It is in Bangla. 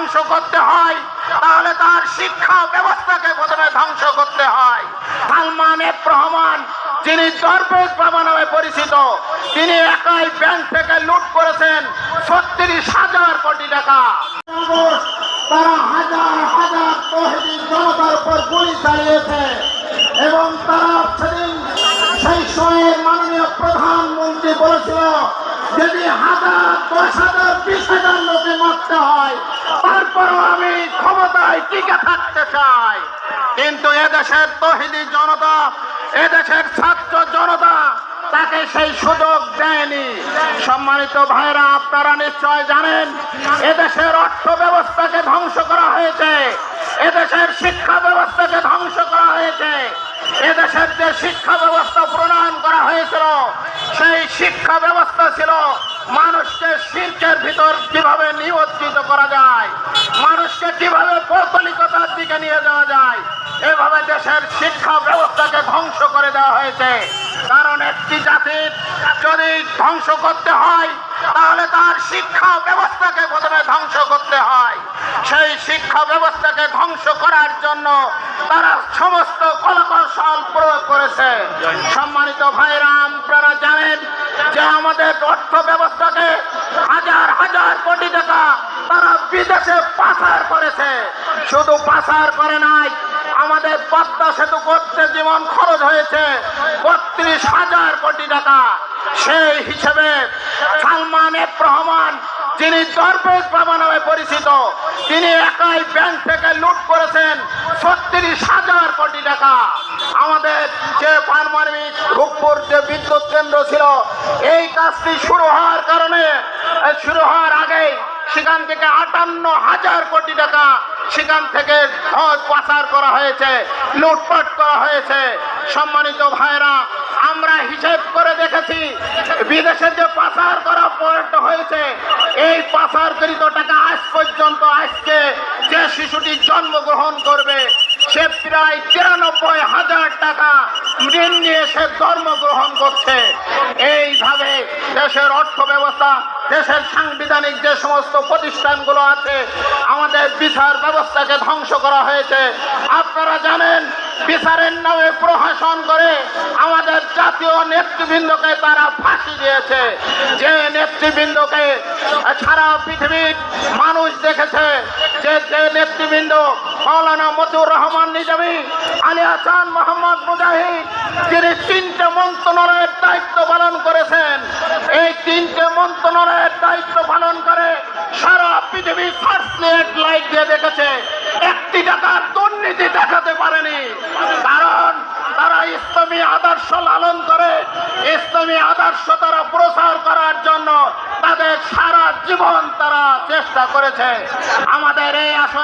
ধ্বংস করতে হয়, তাহলে তার শিক্ষা ব্যবস্থাকে প্রথমে ধ্বংস করতে হয়। সালমান এফ রহমান যিনি দরবেশ বাবা নামে পরিচিত, তিনি একাই ব্যাংক থেকে লুট করেছেন ছত্রিশ হাজার কোটি টাকা। তারা হাজার হাজার তহিদি জনতার উপর গুলি চালিয়েছে এবং তারা সেদিন সেই সময়ের মাননীয় প্রধানমন্ত্রী বলেছিল যদি হাজার, দশ হাজার, বিশ হাজার লোকে মারতে হয়, তারপরও আমি ক্ষমতায় টিকে থাকতে চাই। কিন্তু এদেশের তহিদি জনতা, এদেশের ছাত্র জনতা তাকে সেই সুযোগ দেয়নি। সম্মানিত ভাইরা আপনারা নিশ্চয় জানেন, এদেশের অর্থ ব্যবস্থাকে ধ্বংস করা হয়েছে, এদেশের শিক্ষা ব্যবস্থাকে ধ্বংস করা হয়েছে, এদেশের যে শিক্ষা ব্যবস্থা প্রণয়ন করা হয়েছিল, সেই শিক্ষা ব্যবস্থা ছিল, মানুষকে শিল্পের ভিতর কীভাবে নিমজ্জিত করা যায়? মানুষকে কীভাবে পৌতলিকতার দিকে নিয়ে যাওয়া যায়? এভাবে দেশের শিক্ষা ব্যবস্থাকে ধ্বংস করে দেওয়া হয়েছে। কারণ একটি জাতির যদি ধ্বংস করতে হয়, তাহলে তার শিক্ষা ব্যবস্থাকে প্রথমে ধ্বংস করতে হয়। সেই শিক্ষা ব্যবস্থাকে ধ্বংস করার জন্য তারা সমস্ত কলকৌশল করেছে। সম্মানিত ভাইরা আপনারা জানেন যে আমাদের অর্থ ব্যবস্থাকে হাজার হাজার কোটি টাকা তারা বিদেশে পাচার করেছে। শুধু পাচার করে নাই, আমাদের পদ্মা সেতু করতে জীবন খরচ হয়েছে, বত্রিশ হাজার কোটি টাকা। সেই হিসেবে সালমান এফ রহমান, যিনি দরবেশ বাবা নামে পরিচিত, তিনি একাই ব্যাংক থেকে লুট করেছেন ছত্রিশ হাজার কোটি টাকা। আমাদের পারমাণবিক রূপপুর যে বিদ্যুৎ কেন্দ্র ছিল, এই কাজটি শুরু হওয়ার কারণে শুরু হওয়ার আগেই সেখান থেকে আটান্ন হাজার কোটি টাকা সেখান থেকে পাচার করা হয়েছে, লুটপাট করা হয়েছে। সম্মানিত ভাইরা আমরা হিসেব করে দেখেছি, বিদেশে যে পাচার করা পয়েন্ট হয়েছে, এই পাচারকৃত টাকা আজ পর্যন্ত আজকে যে শিশুটি জন্মগ্রহণ করবে সে প্রায় তিরানব্বই হাজার টাকা ঋণ নিয়ে সে জন্মগ্রহণ করছে। এইভাবে দেশের অর্থ ব্যবস্থা দেশের সাংবিধানিক যে সমস্ত প্রতিষ্ঠানগুলো আছে, আমাদের বিচার ব্যবস্থাকে ধ্বংস করা হয়েছে। আপনারা জানেন, বিচারের নামে প্রহাসন করে আমাদের জাতীয় নেতৃবৃন্দকে তারা ফাঁসি দিয়েছে। যে নেতৃবৃন্দকে সারা পৃথিবীর মানুষ দেখেছে যে নেতৃবৃন্দ মৌলানা মতিউর রহমান নিজামী আলী হাসান মোহাম্মদ মুজাহিদ, যিনি তিনটে মন্ত্রণালয়ের দায়িত্ব পালন করেছেন। এই তিনটে মন্ত্রণালয়ের দায়িত্ব পালন করে সারা পৃথিবী ফার্স্ট লাইট দিয়ে দেখেছে। একটি টাকার দুর্নীতি দেখাতে পারেনি। কারণ তারা ইসলামী আদর্শ লালন করে, ইসলামী আদর্শ তারা প্রচার করার তাদের সারা জীবন তারা চেষ্টা করেছে। আমাদের এই আসনে